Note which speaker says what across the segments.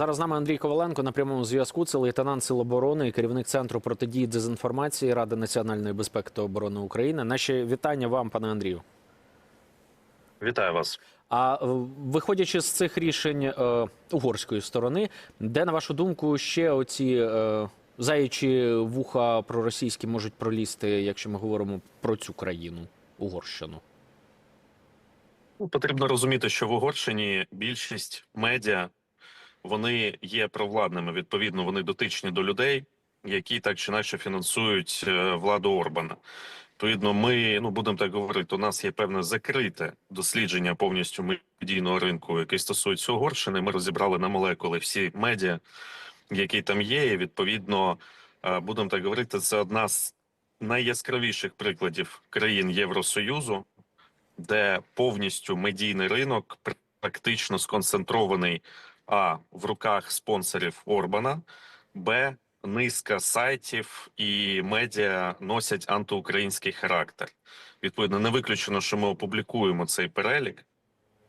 Speaker 1: Зараз з нами Андрій Коваленко на прямому зв'язку. Це лейтенант Сил оборони і керівник центру протидії дезінформації Ради національної безпеки та оборони України. Наші вітання вам, пане Андрію.
Speaker 2: Вітаю вас.
Speaker 1: А е, виходячи з цих рішень е, угорської сторони, де на вашу думку ще оці е, заячі вуха проросійські можуть пролізти, якщо ми говоримо про цю країну, Угорщину?
Speaker 2: Ну, потрібно розуміти, що в Угорщині більшість медіа вони є провладними. Відповідно, вони дотичні до людей, які так чи інакше фінансують е, владу Орбана. Відповідно, ми ну будемо так говорити. У нас є певне закрите дослідження повністю медійного ринку, який стосується Угорщини. Ми розібрали на молекули всі медіа, які там є. І відповідно, е, будемо так говорити, це одна з найяскравіших прикладів країн Євросоюзу, де повністю медійний ринок практично сконцентрований а в руках спонсорів Орбана, б низка сайтів і медіа носять антиукраїнський характер. Відповідно, не виключено, що ми опублікуємо цей перелік.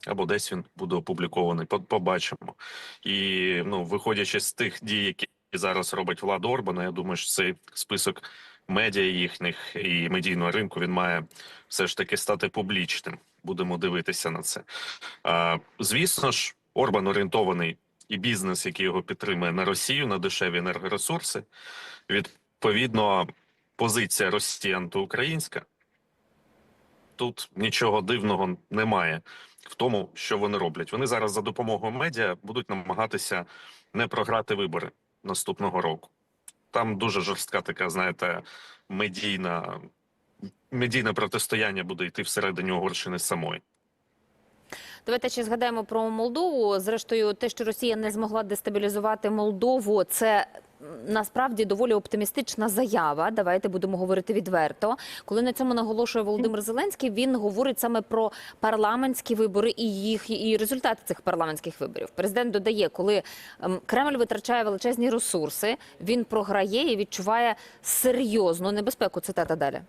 Speaker 2: Або десь він буде опублікований, побачимо. І ну, виходячи з тих дій, які зараз робить влада Орбана, я думаю, що цей список медіа їхніх і медійного ринку він має все ж таки стати публічним. Будемо дивитися на це. А, звісно ж, Орбан орієнтований і бізнес, який його підтримує на Росію, на дешеві енергоресурси. Відповідно, позиція Росії антиукраїнська. Тут нічого дивного немає в тому, що вони роблять. Вони зараз за допомогою медіа будуть намагатися не програти вибори наступного року. Там дуже жорстка така, знаєте, медійна медійне протистояння буде йти всередині Угорщини самої.
Speaker 3: Давайте ще згадаємо про Молдову. Зрештою, те, що Росія не змогла дестабілізувати Молдову, це насправді доволі оптимістична заява. Давайте будемо говорити відверто. Коли на цьому наголошує Володимир Зеленський, він говорить саме про парламентські вибори і їх і результати цих парламентських виборів. Президент додає, коли ем, Кремль витрачає величезні ресурси, він програє і відчуває серйозну небезпеку. Цитата далі.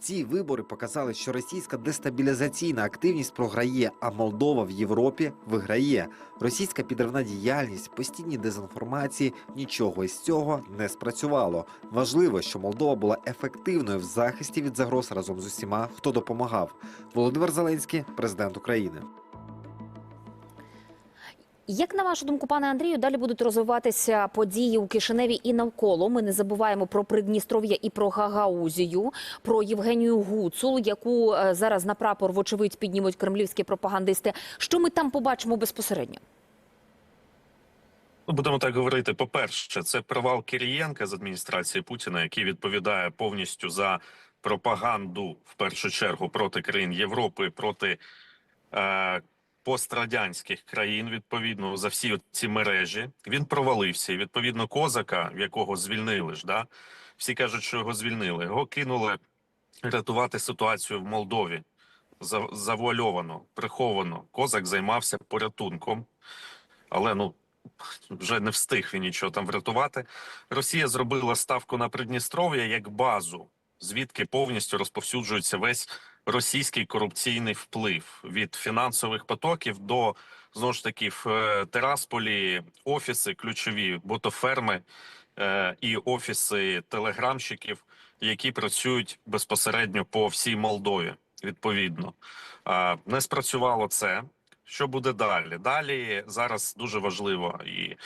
Speaker 4: Ці вибори показали, що російська дестабілізаційна активність програє, а Молдова в Європі виграє. Російська підривна діяльність, постійні дезінформації нічого із цього не спрацювало. Важливо, що Молдова була ефективною в захисті від загроз разом з усіма, хто допомагав. Володимир Зеленський, президент України.
Speaker 3: Як на вашу думку, пане Андрію, далі будуть розвиватися події у Кишиневі і навколо? Ми не забуваємо про Придністров'я і про Гагаузію, про Євгенію Гуцул, яку е, зараз на прапор вочевидь піднімуть кремлівські пропагандисти. Що ми там побачимо безпосередньо?
Speaker 2: Ну, будемо так говорити. По-перше, це провал Кирієнка з адміністрації Путіна, який відповідає повністю за пропаганду в першу чергу проти країн Європи, проти е, пострадянських країн. Відповідно за всі ці мережі. Він провалився. І відповідно козака, якого звільнили ж, да всі кажуть, що його звільнили. Його кинули рятувати ситуацію в Молдові. За- Завуальовано, приховано. Козак займався порятунком, але ну вже не встиг він нічого там врятувати. Росія зробила ставку на Придністров'я як базу, звідки повністю розповсюджується весь російський корупційний вплив від фінансових потоків до знову ж таки в е, Терасполі офіси ключові, ботоферми е, і офіси телеграмщиків, які працюють безпосередньо по всій Молдові. Відповідно, А, не спрацювало це. Що буде далі? Далі зараз дуже важливо, і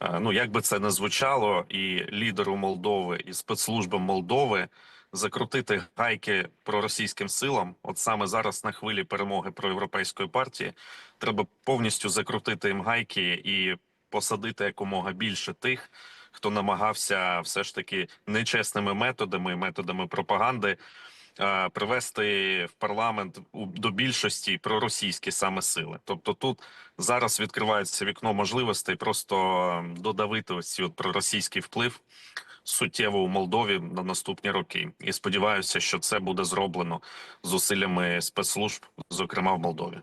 Speaker 2: е, ну як би це не звучало, і лідеру Молдови, і спецслужбам Молдови закрутити гайки проросійським силам. От саме зараз на хвилі перемоги проєвропейської партії треба повністю закрутити їм гайки і посадити якомога більше тих, хто намагався все ж таки нечесними методами, методами пропаганди е, привести в парламент до більшості проросійські саме сили. Тобто тут зараз відкривається вікно можливостей просто додавити ось ці от проросійський вплив суттєво у Молдові на наступні роки. І сподіваюся, що це буде зроблено зусиллями спецслужб, зокрема в Молдові.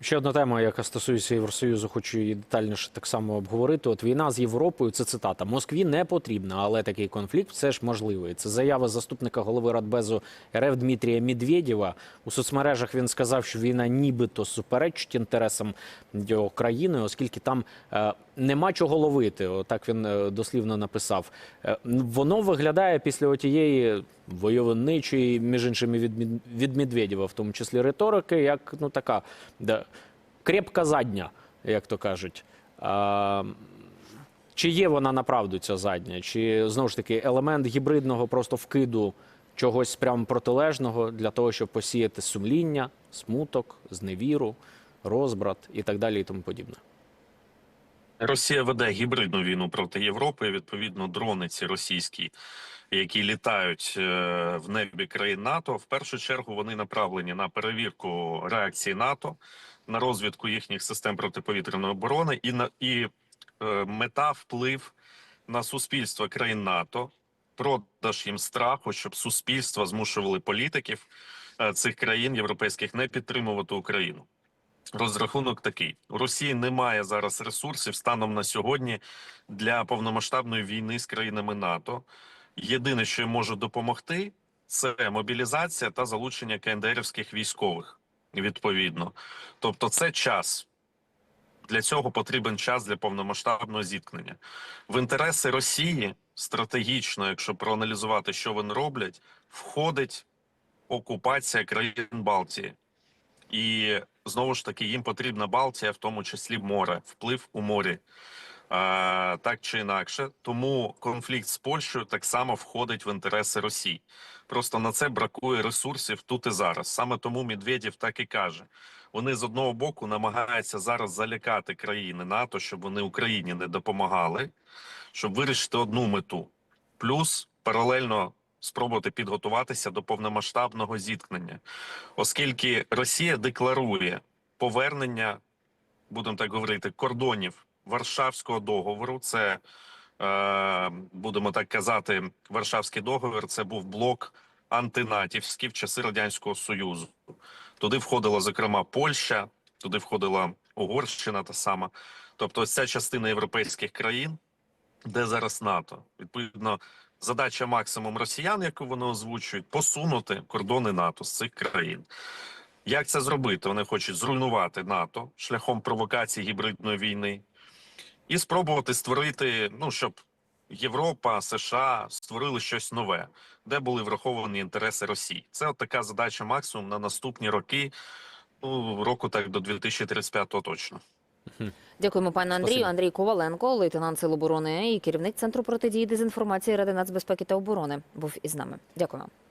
Speaker 1: Ще одна тема, яка стосується Євросоюзу, хочу її детальніше так само обговорити. От війна з Європою, це цитата. Москві не потрібна, але такий конфлікт все ж можливий. Це заява заступника голови Радбезу РФ Дмитрія Медведєва. У соцмережах він сказав, що війна нібито суперечить інтересам його країни, оскільки там е, нема чого ловити. Отак він е, дослівно написав. Е, воно виглядає після отієї войовничої, між іншими від, від Медведєва, в тому числі риторики, як ну така да, крепка задня, як то кажуть. А, чи є вона направду ця задня? Чи знову ж таки елемент гібридного просто вкиду чогось прямо протилежного для того, щоб посіяти сумління, смуток, зневіру, розбрат і так далі, і тому подібне?
Speaker 2: Росія веде гібридну війну проти Європи. Відповідно, дрони ці російські, які літають е, в небі країн НАТО. В першу чергу вони направлені на перевірку реакції НАТО, на розвідку їхніх систем протиповітряної оборони і на і е, мета вплив на суспільство країн НАТО, продаж їм страху, щоб суспільства змушували політиків е, цих країн європейських не підтримувати Україну. Розрахунок такий: у Росії немає зараз ресурсів станом на сьогодні для повномасштабної війни з країнами НАТО. Єдине, що їм може допомогти, це мобілізація та залучення КНДРівських військових. Відповідно, тобто, це час. Для цього потрібен час для повномасштабного зіткнення. В інтереси Росії стратегічно, якщо проаналізувати, що вони роблять, входить окупація країн Балтії. І знову ж таки їм потрібна Балтія, в тому числі море, вплив у морі. А, так чи інакше, тому конфлікт з Польщею так само входить в інтереси Росії. Просто на це бракує ресурсів тут і зараз. Саме тому Медведєв так і каже: вони з одного боку намагаються зараз залякати країни НАТО, щоб вони Україні не допомагали, щоб вирішити одну мету, плюс паралельно спробувати підготуватися до повномасштабного зіткнення, оскільки Росія декларує повернення, будемо так говорити, кордонів Варшавського договору. Це е, будемо так казати, Варшавський договір. Це був блок антинатівський в часи радянського союзу. Туди входила зокрема Польща, туди входила Угорщина та сама. Тобто, ця частина європейських країн, де зараз НАТО, відповідно. Задача максимум росіян, яку вони озвучують, посунути кордони НАТО з цих країн. Як це зробити? Вони хочуть зруйнувати НАТО шляхом провокації гібридної війни і спробувати створити, ну щоб Європа, США створили щось нове, де були враховані інтереси Росії. Це от така задача максимум на наступні роки, ну року так до 2035 точно.
Speaker 3: Дякуємо, пане Андрію.
Speaker 1: Спасибо.
Speaker 3: Андрій Коваленко, лейтенант Сил оборони і керівник центру протидії дезінформації Ради нацбезпеки та оборони, був із нами. Дякуємо.